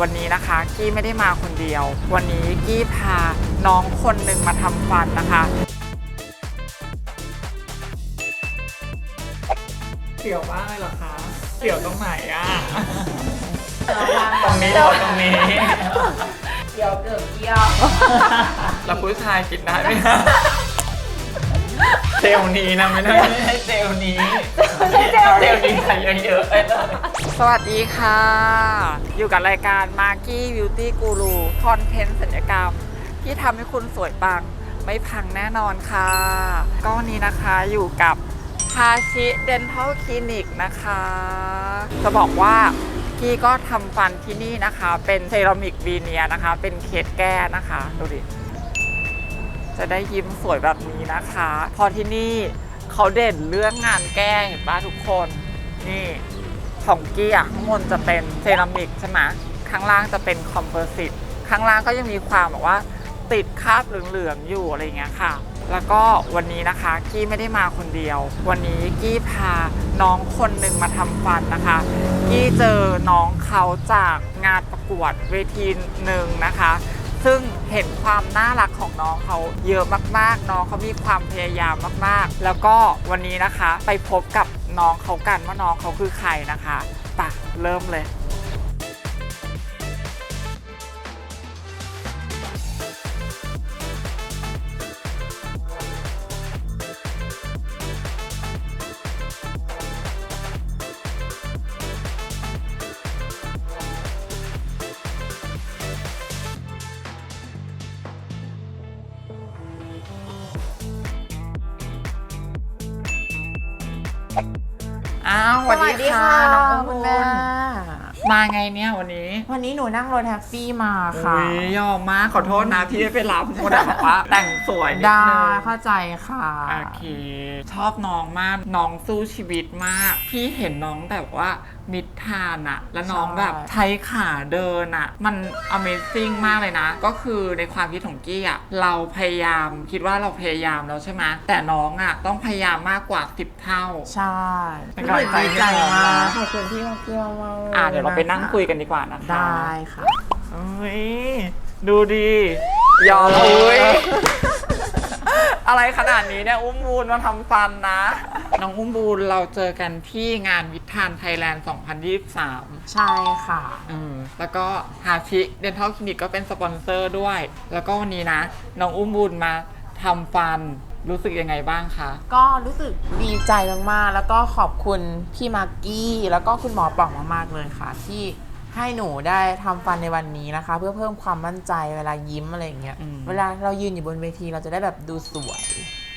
วันนี้นะคะ กี้ไม่ได้มาคนเดียว วันนี้กี้พาน้องคนหนึ่งมาทำฟันนะคะเสี่ยวมากเลยเหรอคะเสี่ยวตรงไหนอะตรงนี้หรือตรงนี้เกี่ยวเกือบเกี่ยวแล้วผู้ชายกินได้ไหม เซลล์นี้นะไม่ได้ไม่ใช่เซลล์นี้เซลล์นี้ใส่เยอะๆไปเลยสวัสดีค่ะ อยู่กับรายการ m a r k i Beauty Guru คอนเทนต์สัญญกรรม ที่ทำให้คุณสวยปัง ไม่พังแน่นอนค่ะ ก็วันนี้นะคะอยู่กับฮาชิเดนทัลคลินิกนะคะ จะบอกว่าพี่ก็ทำฟันที่นี่นะคะ เป็นเซรามิกวีเนียนะคะ เป็นเคสแก้นะคะ ดูดิ จะได้ยิ้มสวยแบบนี้นะคะ พอที่นี่เขาเด่นเรื่องงานแก้เห็นป่ะทุกคน นี่ของกี้อะข้างบนจะเป็นเซรามิกใช่ไหมข้างล่างจะเป็นคอมโพสิตข้างล่างก็ยังมีความแบบว่า ติดคราบเหลืองๆอยู่อะไรอย่างเงี้ยค่ะ แล้วก็วันนี้นะคะกี้ไม่ได้มาคนเดียว วันนี้กี้พาน้องคนหนึ่งมาทำฟันนะคะ กี้เจอน้องเขาจากงานประกวดเวทีหนึ่งนะคะ ซึ่งเห็นความน่ารักของน้องเขาเยอะมากๆ น้องเขามีความพยายามมากๆ แล้วก็วันนี้นะคะไปพบกับน้องเขากันว่าน้องเขาคือใครนะคะปะเริ่มเลย อ้าวสวัสดีค่ะ น้องคุคุณณแม่มาไงเนี่ยวันนี้วันนี้หนูนั่งรถแท็กซี่มาค่ะ อุ๊ยยอมมากขอโทษนะที่ไม่ไปรับโมดาบอกว่าแต่งสวยนิดได้นึงเข้าใจค่ะ โอเค ชอบน้องมาก น้องสู้ชีวิตมาก พี่เห็นน้องแบบว่า มิดทานอะแล้วน้องแบบใช้ขาเดินอะมัน Amazing มากเลยนะ ก็คือในความคิดของกี้อะเราพยายามคิดว่าเราพยายามแล้วใช่ไหมแต่น้องอะต้องพยายามมากกว่า 10 เท่า ใช่เป็นกำลังใจดีใจให้น้องมานะกขอบคุณพี่มากพี่มากๆลอะเดี๋ยวเราไปนั่งคุยกันดีกว่านะคะได้ค่ะ เอ้ยดูดียอมอุ้ย อะไรขนาดนี้เนี่ย อุ้มบูนมาทำฟันนะ น้องอุ้มบูนเราเจอกันที่งานวิทานไทยแลนด์ 2023 ใช่ค่ะ อืมแล้วก็ฮาชิเดนทัลคลินิกก็เป็นสปอนเซอร์ด้วย แล้วก็วันนี้นะ น้องอุ้มบูนมาทำฟันรู้สึกยังไงบ้างคะ ก็รู้สึกดีใจมากๆ แล้วก็ขอบคุณพี่มากกี้ แล้วก็คุณหมอป่องมากๆเลยค่ะ ที่ให้หนูได้ทำฟันในวันนี้นะคะ เพื่อเพิ่มความมั่นใจเวลายิ้มอะไรอย่างเงี้ย อืม เวลาเรายืนอยู่บนเวทีเราจะได้แบบดูสวย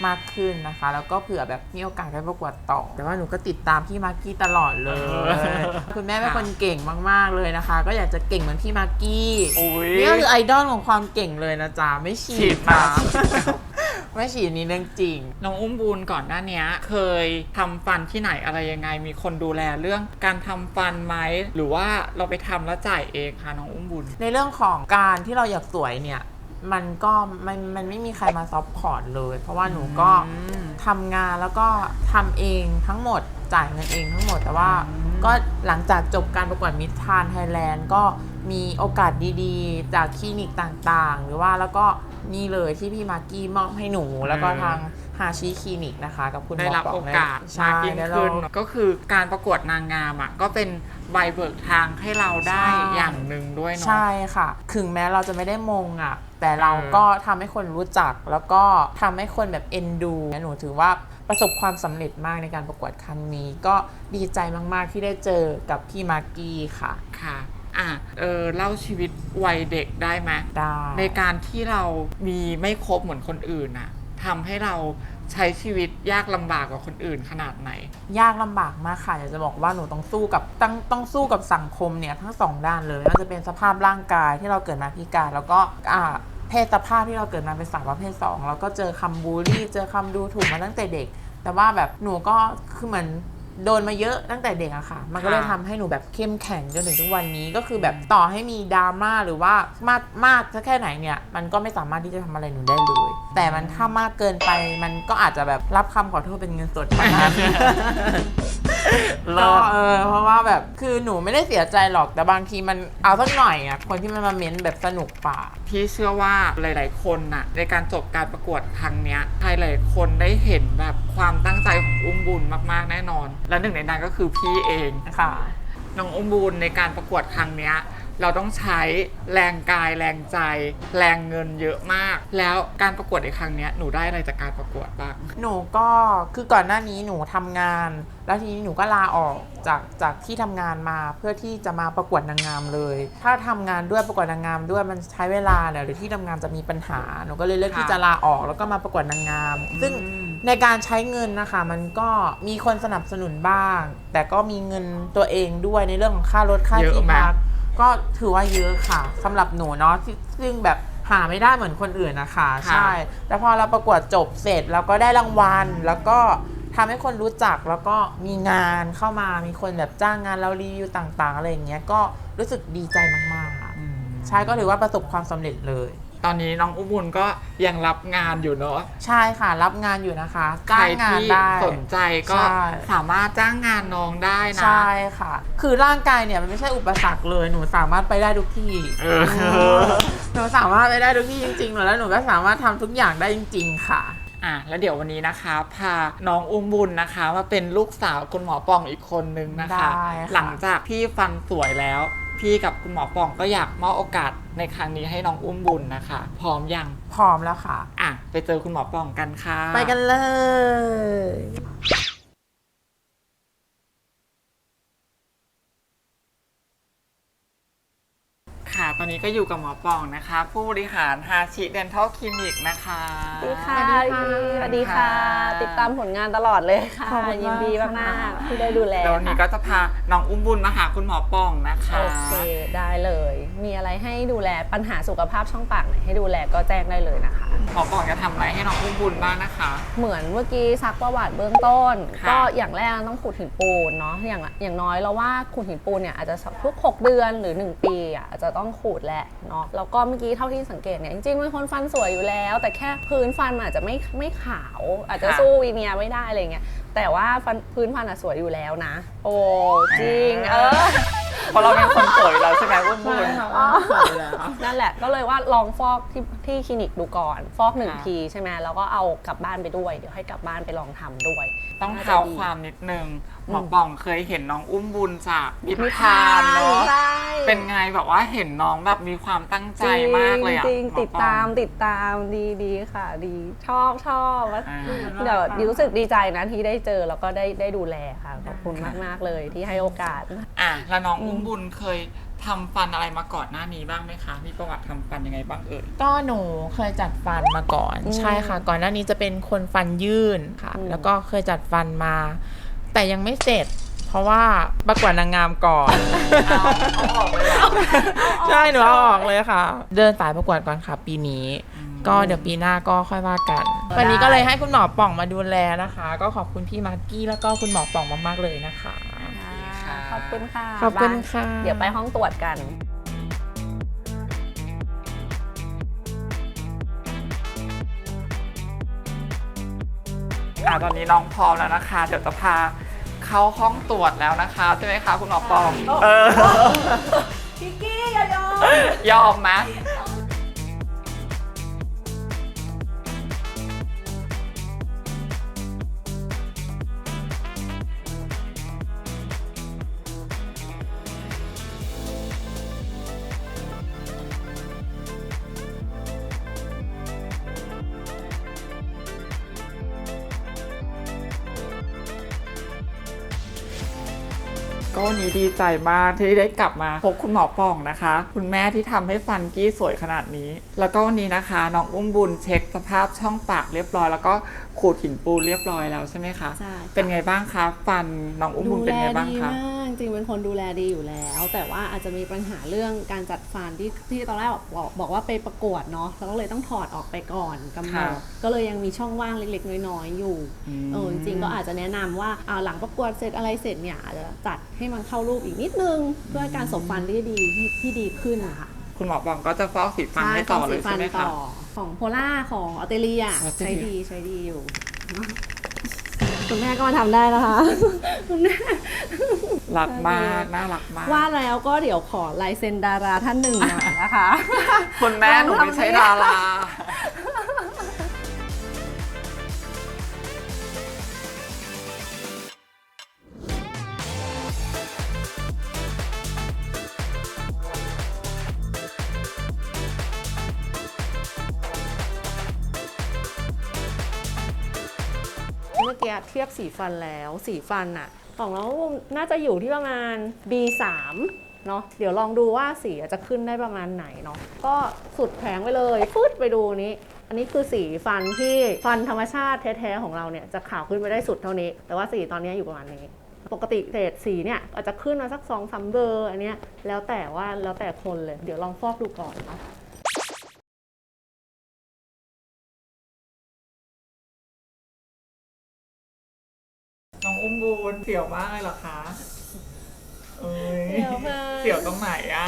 มากขึ้นนะคะ แล้วก็เผื่อแบบมีโอกาสได้ประกวดต่อ แต่ว่าหนูก็ติดตามพี่มากกี้ตลอดเลย คุณแม่เป็นคนเก่งมาก ๆเลยนะคะ ก็อยากจะเก่งเหมือนพี่มากกี้อุ้ยนี่ก็คือไอดอลของความเก่งเลยนะจ๊ะไม่ฉีฉีดดมาไม่ฉีดนี่เรื่องจริง น้องอุ้มบูนก่อนหน้าเนี้ยเคยทำฟันที่ไหนอะไรยังไง มีคนดูแลเรื่องการทำฟันไหมหรือว่าเราไปทำแล้วจ่ายเองคะน้องอุ้มบุญในเรื่องของการที่เราอยากสวยเนี่ย มันก็มันมันไม่มีใครมาซัพพอร์ตเลย เพราะว่าหนูก็อืมทำงานแล้วก็ทำเองทั้งหมดจ่ายเงินเองทั้งหมดแต่ว่าอืมก็หลังจากจบการประกวดมิทานไทยแลนด์ก็มีโอกาสดีๆ จากคลินิกต่างๆ หรือว่าแล้วก็นี่เลยที่พี่มากกี้มอบให้หนู แล้วก็ทางฮาชิคลินิกนะคะ กับคุณหมได้อรับปอโองเนี่ยกาสใช่มากยิ่งได้ขึ้นรับก็คือการประกวดนางงามอะก็เป็นใบเบิกทางให้เราได้ใช่อย่างหนึ่งด้วยเนาะ ใช่ค่ะถึงแม้เราจะไม่ได้มงอะ แต่เราก็ทำให้คนรู้จัก แล้วก็ทำให้คนแบบเอ็นดูหนูถือว่าประสบความสำเร็จมากในการประกวดครั้งนี้ ก็ดีใจมาก ๆ ที่ได้เจอกับพี่มากกี้ค่ะค่ะอะเออเล่าชีวิตวัยเด็กได้ไหมได้ในการที่เรามีไม่ครบเหมือนคนอื่นน่ะทำให้เราใช้ชีวิตยากลำบากกว่าคนอื่นขนาดไหน ยากลำบากมากค่ะอยากจะบอกว่าหนูต้องสู้กับต้องต้องสู้กับสังคมเนี่ยทั้งสองด้านเลยไม่ว่าจะเป็นสภาพร่างกายที่เราเกิดมาพิการ แล้วก็อ่า เพศสภาพที่เราเกิดมาเป็นสาวประเภทสองแล้วก็เจอคำบูลลี่เจอคำดูถูกมาตั้งแต่เด็ก แต่ว่าแบบหนูก็คือเหมือนโดนมาเยอะตั้งแต่เด็กอะค่ะ มันก็เลยค่ะทำให้หนูแบบเข้มแข็งจนถึงทุกวันนี้ก็คือแบบต่อให้มีดราม่าหรือว่ามากมากสักแค่ไหนเนี่ย มันก็ไม่สามารถที่จะทำอะไรหนูได้เลยแต่มันถ้ามากเกินไปมันก็อาจจะแบบรับคำขอโทษเป็นเงินสดประมาณเลิก็ศเออเพราะว่าแบบคือหนูไม่ได้เสียใจหรอกแต่บางทีมันเอาสักหน่อยอะคนที่มันมาเม้นแบบสนุกป่าพี่เชื่อว่าหลาย ๆ คนน่ะในการจบการประกวดครั้งเนี้ยใครหลายคนได้เห็นแบบความตั้งใจของอุ้มบุญมากๆแน่นอน และหนึ่งในนั้นก็คือพี่เอง ค่ะ น้องอุ้มบุญในการประกวดครั้งเนี้ย เราต้องใช้แรงกายแรงใจ แรงเงินเยอะมาก แล้วการประกวดในครั้งเนี้ยหนูได้อะไรจากการประกวดบ้าง หนูก็คือก่อนหน้านี้หนูทำงาน แล้วทีนี้หนูก็ลาออกจากจากที่ทำงานมาเพื่อที่จะมาประกวดนางงามเลย ถ้าทำงานด้วยประกวดนางงามด้วยมันใช้เวลาเนี่ยหรือที่ทำงานจะมีปัญหาหนูก็เลยเลือกค่ะที่จะลาออกแล้วก็มาประกวดนางงาม ซึ่งอืมในการใช้เงินนะคะ มันก็มีคนสนับสนุนบ้าง แต่ก็มีเงินตัวเองด้วยในเรื่องของค่ารถค่าเยอะที่ไหม พัก ก็ถือว่าเยอะค่ะสำหรับหนูเนาะซึ่งซึ่งแบบหาไม่ได้เหมือนคนอื่นนะคะค่ะใช่แล้วพอเราประกวดจบเสร็จเราก็ได้รางวัล แล้วก็ทำให้คนรู้จักแล้วก็มีงานเข้ามามีคนแบบจ้างงานเรารีวิวต่าง ๆ อะไรอย่างเงี้ยก็รู้สึกดีใจมากๆค่ะอืมใช่ก็ถือว่าประสบความสำเร็จเลย ตอนนี้น้องอุ้มบุญก็ยังรับงานอยู่เนอะใช่ค่ะ รับงานอยู่นะคะใครจ้างงานที่ได้ สนใจก็ใช่ สามารถจ้างงานน้องได้นะ ใช่ค่ะ คือร่างกายเนี่ยมันไม่ใช่อุปสรรคเลยหนูสามารถไปได้ทุกที่เออ หนูสามารถไปได้ทุกที่จริงๆหนูแล้วหนูก็สามารถทำทุกอย่างได้จริง ๆ ค่ะ อะแล้วเดี๋ยววันนี้นะคะ พาน้องอุ้มบุญนะคะมาเป็นลูกสาวคุณหมอปองอีกคนนึงนะคะ ได้ค่ะ หลังจากพี่ฟันสวยแล้ว พี่กับคุณหมอปองก็อยากมอบโอกาสในครั้งนี้ให้น้องอุ้มบุญนะคะ พร้อมยังพร้อมแล้วค่ะ อะไปเจอคุณหมอปองกันค่ะ ไปกันเลย ค่ะ ต อนนี้ก็อยู่กับหมอปองนะคะ ผู้บริหารฮาชิเดนทัลคลินิกนะคะสวัสดีค่ะสวัสดีค่ะ สวัสดีค่ะ ติดตามผลงานตลอดเลยค่ะ ขอบคุณมาก ยินดีมากๆที่ได้ดูแลแล้ววันนี้ค่ะก็จะพาน้องอุ้มบุญมาหาคุณหมอปองนะคะ โอเคได้เลย มีอะไรให้ดูแลปัญหาสุขภาพช่องปากไหนให้ดูแลก็แจ้งได้เลยนะคะ หมอปองจะทำอะไรให้น้องอุ้มบุญบ้างนะคะ เหมือนเมื่อกี้ซักประวัติเบื้องต้น ค่ะก็อย่างแรกต้องขูดหินปูนเนาะอย่างอย่างน้อยเราว่าขูดหินปูนเนี่ยอาจจะทุก 6 เดือนหรือ 1 ปีอะอาจจะต้องขูดแหละเนาะแล้วก็เมื่อกี้เท่าที่สังเกตเนี่ยจริงๆเป็นคนฟันสวยอยู่แล้ว แต่แค่พื้นฟันมันอาจจะไม่ไม่ขาว อาจจะค่ะ สู้วีเนียร์ไม่ได้อะไรเงี้ยแต่ว่าฟันพื้นฟันอะสวยอยู่แล้วนะ โอ้จริงเออ เพราะเราเป็นคนสวยอยู่แล้วใช่ไหมอุ้มบุญนั่นแหละก็เลยว่าลองฟอกที่ที่คลินิกดูก่อน ฟอกหนึ่งค่ะ ทีใช่ไหมแล้วก็เอากลับบ้านไปด้วย เดี๋ยวให้กลับบ้านไปลองทำด้วยต้องน่จะเท้าดีความนิดนึงหมอมปองเคยเห็นน้องอุ้มบุญจากนินิทานเนาะใช่เป็นไงแบบว่าเห็นน้องแบบมีความตั้งใจมากเลยอะจริงหมอๆติดปองตามติดตามดีดีค่ะ ดีชอบชอบอ่า เดี๋ยวรู้สึกดีใจนะที่ได้เจอแล้วก็ได้ได้ดูแลค่ะขอบคุณมากมากๆเลยที่ให้โอกาส อะแล้วน้องอุ้มบุญเคยทำฟันอะไรมาก่อนหน้านี้บ้างไหมคะ มีประวัติทำฟันยังไงบ้างเอ่ย ก็หนูเคยจัดฟันมาก่อน อืมใช่ค่ะ ก่อนหน้านี้จะเป็นคนฟันยื่นค่ะ อืม แล้วก็เคยจัดฟันมา แต่ยังไม่เสร็จ เพราะว่าประกวดนางงามก่อนเอาออกเลยเหรอใช่หนูเอาออกเลยค่ะ เดินสายประกวดก่อนค่ะ ปีนี้ ก็เดี๋ยวปีหน้าก็ค่อยว่ากัน วันนี้ก็เลยให้คุณหมอป่องมาดูแลนะคะ ก็ขอบคุณพี่มากกี้แล้วก็คุณหมอป่องมากๆเลยนะคะค่ะขอบคุณค่ะขอบคุณบ้านค่ะ เดี๋ยวไปห้องตรวจกัน อะตอนนี้น้องพร้อมแล้วนะคะ เดี๋ยวจะพาเข้าห้องตรวจแล้วนะคะใช่ไหมคะคุณหมอปอง เออพี่กี้อย่ายอมยอมไหม วันนี้ดีใจมากที่ได้กลับมาพบคุณหมอป่องนะคะ คุณแม่ที่ทำให้ฟันกี้สวยขนาดนี้ แล้วก็วันนี้นะคะน้องอุ้มบุญเช็คสภาพช่องปากเรียบร้อย แล้วก็ขูดหินปูนเรียบร้อยแล้วใช่ไหมคะใช่ค่ะเป็นไงบ้างคะ ฟันน้องอุ้มบุญเป็นไงบ้างดีคะมากจ ริงๆเป็นคนดูแลดีอยู่แล้ว แต่ว่าอาจจะมีปัญหาเรื่องการจัดฟันที่ที่ตอนแรกบอกบอกบอกว่าไปประกวดเนาะแล้วก็เลยต้องถอดออกไปก่อนกำหนค่ะดก็เลยยังมีช่องว่างเล็กๆ น้อยๆอยู่อืมเออจริงๆก็อาจจะแนะนำว่าอ่าหลังประกวดเสร็จอะไรเสร็จเนี่ยอาจจะจัดให้มันเข้ารูปอีกนิดนึงเพื่อการสบฟันที่ดีที่ที่ดีขึ้นนะคะคุณหมอป่องก็จะฟอกสีฟันให้ต่อเลยฟัใช่ไหมคะต่อของโพล่าของออสเตรเลียออสเตรใช้เลียดีใช้ดีอยู่ คุณแม่ก็มาทำได้นะคะ คุณแม่ รักมากน่ารักมาก ว่าแล้วก็เดี๋ยวขอลายเซ็นดาราท่านหนึ่งหน่อยนะคะ คุณแม่หนูไม่ใช่ดารา เทียบสีฟันแล้วสีฟันอะของเราน่าจะอยู่ที่ประมาณ B3 เนาะเดี๋ยวลองดูว่าสีจะขึ้นได้ประมาณไหนเนาะก็สุดแผงไปเลยฟืดไปดูนี้ อันนี้คือสีฟันที่ฟันธรรมชาติแท้ๆของเราเนี่ยจะขาวขึ้นไปได้สุดเท่านี้ แต่ว่าสีตอนนี้อยู่ประมาณนี้ ปกติเศษสีเนี่ยอาจจะขึ้นมาสักสองสามเบอร์อันเนี้ยแล้วแต่ว่าแล้วแต่คนเลย เดี๋ยวลองฟอกดูก่อนเนาะ น้องอุ้มบูนเสียวมากเลยเหรอคะเอ้ยเสียวมาก เสียวตรงไหนอะ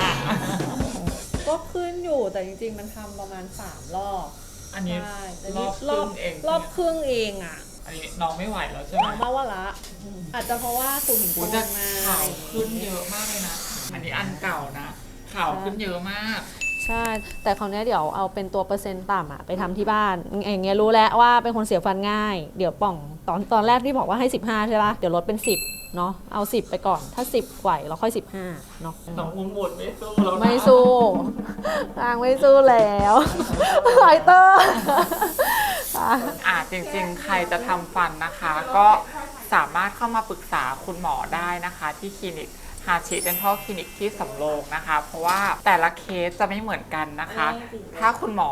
ก็ขึ้นอยู่แต่จริง ๆ มันทำประมาณ3รอบอันนี้ใช่แต่รนี่อบครอรึ่บงเองรอบครึ่งเองอะอันนี้น้องไม่ไหวแล้วใช่ไหมน้องว่าว่าละ อาจจะเพราะว่าคุณหินโอ้ปูนจะมาข่าวขึ้นเยอะมากเลยนะ อันนี้อันเก่านะข่าวขึ้นเยอะมาก ใช่ แต่คราวเนี้ยเดี๋ยวเอาเป็นตัวเปอร์เซ็นต์ต่ำอะไปทำที่บ้านอย่างเงี้ยรู้แล้วว่าเป็นคนเสียฟันง่าย เดี๋ยวป่องตอนตอนแรกที่บอกว่าให้ 15 ใช่ปะเดี๋ยวลดเป็น 10 เนาะเอา 10 ไปก่อน ถ้า 10ไหวเราค่อย 15 เนาะน้องอุ้มบูนไม่สู้แล้วนะไม่สู้ทางไม่สู้แล้วไลเตอร์อ่าจริงๆ ใครจะทำฟันนะคะ ก็สามารถเข้ามาปรึกษาคุณหมอได้นะคะ ที่คลินิก ฮาชิเดนทัลคลินิกที่สำโรงนะคะ เพราะว่าแต่ละเคสจะไม่เหมือนกันนะคะ ถ้าคุณหมอ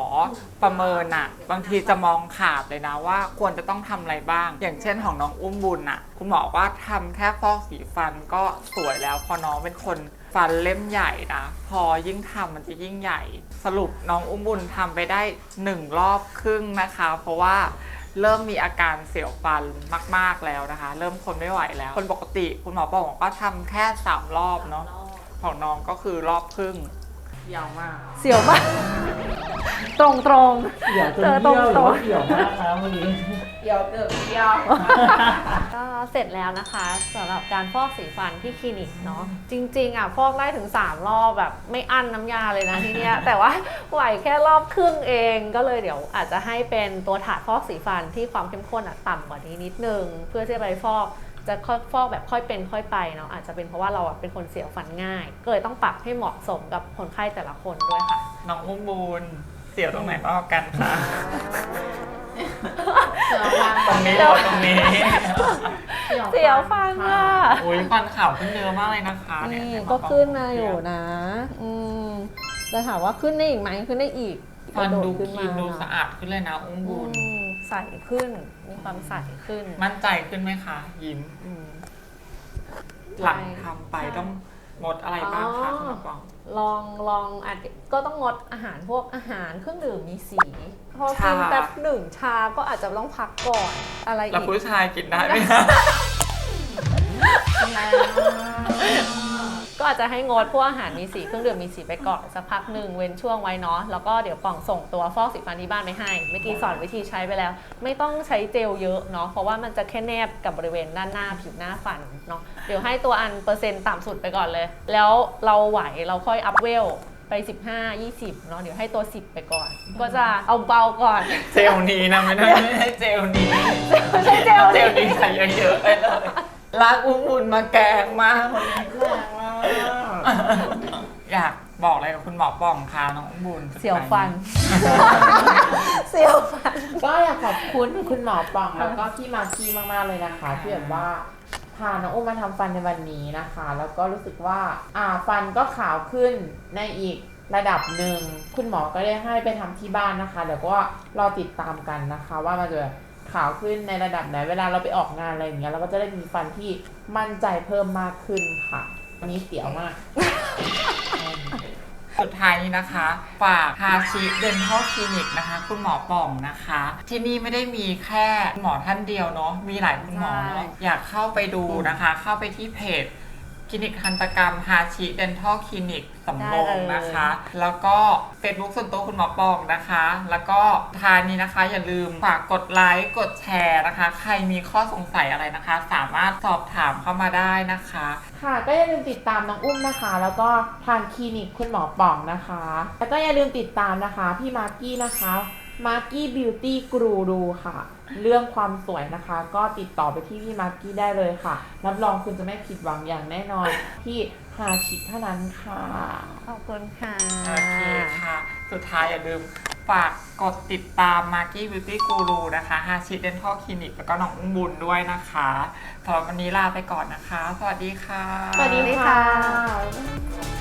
ประเมินอะบางทีจะมองขาดเลยนะว่าควรจะต้องทำอะไรบ้าง อย่างเช่นของน้องอุ้มบุญอะคุณหมอว่าทำแค่ฟอกสีฟันก็สวยแล้วเพอน้องเป็นคนฟันเล่มใหญ่นะ พอยิ่งทำมันจะยิ่งใหญ่ สรุปน้องอุ้มบุญทำไปได้หนึ่งรอบครึ่งนะคะ เพราะว่า เริ่มมีอาการเสียวฟันมาก ๆแล้วนะคะ เริ่มทนไม่ไหวแล้ว คนปกติคุณหมอบอกว่าทำแค่สามรอบเนาะของน้องก็คือรอบครึ่ง ยาวมาก เสียวมาก ตรงตรงเดี๋ยวจนเจอตเที่ยวหรรืองว่าเกี่ยวมากนะเมื่อกี้ เดี๋ยวเดือดเดียวๆก็เสร็จแล้วนะคะสำหรับการฟอกสีฟันที่คลินิกเนาะจริงๆอะฟอกได้ถึง 3 รอบแบบไม่อั้นน้ำยาเลยนะที่เนี้ย แต่ว่าไหวแค่รอบครึ่งเองก็เลยเดี๋ยวอาจจะให้เป็นตัวถาดฟอกสีฟันที่ความเข้มข้นอะต่ำกว่านี้นิดนึง เพื่อที่จะไปฟอก จะค่อยฟอกแบบค่อยเป็นค่อยไปเนาะอาจจะเป็นเพราะว่าเราอะเป็นคนเสียวฟันง่าย ก็เลยต้องปรับให้เหมาะสมกับคนไข้แต่ละคนด้วยค่ะ น้องอุ้มบุญเสียวตรงไหนมากกว่ากันคะเสียวฟันตรงนี้หรือตรงนี้ เสียวฟันค่ะอุ้ยฟันขาวขึ้นเยอะมากเลยนะคะเยนี่เห็นหมก็อบอกขึ้นมาอยู่นะอืมแต่ถามว่าขึ้นได้อีกไหมขึ้นได้อีกฟันดูกระโขึ้คลีนดูนะสะอาดขึ้นเลยนะอุ้มอืบุญม ใสขึ้น มีความใสขึ้นมั่นใจขึ้นไหมคะ ยิ้มอืมหลังทำไปต้องงดอะไรบ้างคะอ๋อคุณหมอปอง ลองลองอาจก็ต้องงดอาหารพวกอาหารเครื่องดื่มมีสี พอชากินแป๊บหนึ่งชาก็อาจจะต้องพักก่อนอะไรแล้วอีก ผู้ชายกินได้ไหมคะ ก็อาจจะให้งดพวกอาหารมีสีเครื่องดื่มมีสีไปก่อนสักพักหนึ่งเว้นช่วงไว้เนาะแล้วก็เดี๋ยวป่องส่งตัวฟอกสีฟันที่บ้านไปให้เมื่อกี้สอนวิธีใช้ไปแล้ว ไม่ต้องใช้เจลเยอะเนาะเพราะว่ามันจะแค่แนบกับบริเวณด้านหน้าผิวหน้าฟันเนาะเดี๋ยวให้ตัวอันเปอร์เซ็นต์ต่ำสุดไปก่อนเลย แล้วเราไหวเราค่อยอัพเวลไป 15 20เนาะเดี๋ยวให้ตัว 10 ไปก่อน ก็จะเอาเบาก่อน เจลนี้นะไม่ได้ไม่ใช่เจลนี้ไม่ใช่เจลนี้เจลนี้ใส่เยอะๆไปเลยลากอุ้มบุญมาแกงมากวันนี้แกงมาก อยากบอกอะไรกับคุณหมอป่องคะน้องอุ้มบุญเสียวฟัน เสียวฟัน ก็อยากขอบคุณคุณหมอปองแล้วก็พี่มากกี้มากๆเลยนะคะที่แบบว่าพาน้องอุ้มมาทำฟันในวันนี้นะคะ แล้วก็รู้สึกว่าอ่าฟันก็ขาวขึ้นในอีกระดับหนึ่ง คุณหมอก็ได้ให้ไปทำที่บ้านนะคะเดี๋ยวก็รอติดตามกันนะคะ ว่ามันจะขาวขึ้นในระดับไหนเวลาเราไปออกงานอะไรอย่างเงี้ยเราก็จะได้มีฟันที่มั่นใจเพิ่มมากขึ้นค่ะ วันนี้เสียวมาก สุดท้ายนี้นะคะ ฝากฮาชิเดนทัลคลินิกนะคะ คุณหมอป่องนะคะ ที่นี่ไม่ได้มีแค่คุณหมอท่านเดียวเนาะมีหลายคุณหมอเนาะใช่ อยากเข้าไปดูนะคะ เข้าไปที่เพจ คลินิกทันตกรรมฮาชิเดนทัลคลินิกสำโรงได้เลยนะคะ แล้วก็ Facebook ส่วนตัวคุณหมอปองนะคะ แล้วก็ทายนี้นะคะ อย่าลืมฝากกดไลค์กดแชร์นะคะ ใครมีข้อสงสัยอะไรนะคะ สามารถสอบถามเข้ามาได้นะคะ ค่ะ ก็อย่าลืมติดตามน้องอุ้มนะคะ แล้วก็ทางคลินิกคุณหมอป่องนะคะ แล้วก็อย่าลืมติดตามนะคะ พี่มากกี้นะคะ มาร์กี้บิวตี้กรูดูค่ะ เรื่องความสวยนะคะ ก็ติดต่อไปที่พี่มากกี้ได้เลยค่ะ รับรองคุณจะไม่ผิดหวังอย่างแน่นอนที่ฮาชิเท่านั้นค่ะขอบคุณค่ะโอเคค่ะ สุดท้ายอย่าลืมฝากกดติดตาม m a r k i Beauty Guru นะคะฮาชิเดนทัลคลินิกแล้วก็น้องอุ้มบุญด้วยนะคะสำหรับวันนี้ลาไปก่อนนะคะ สวัสดีค่ะ สวัสดีสวัสดีค่ะ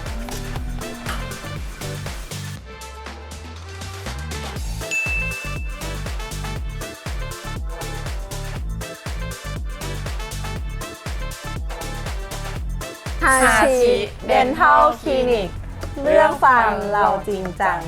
อาชิเดนทัลคลินิก เรื่องฟันเราจริงจัง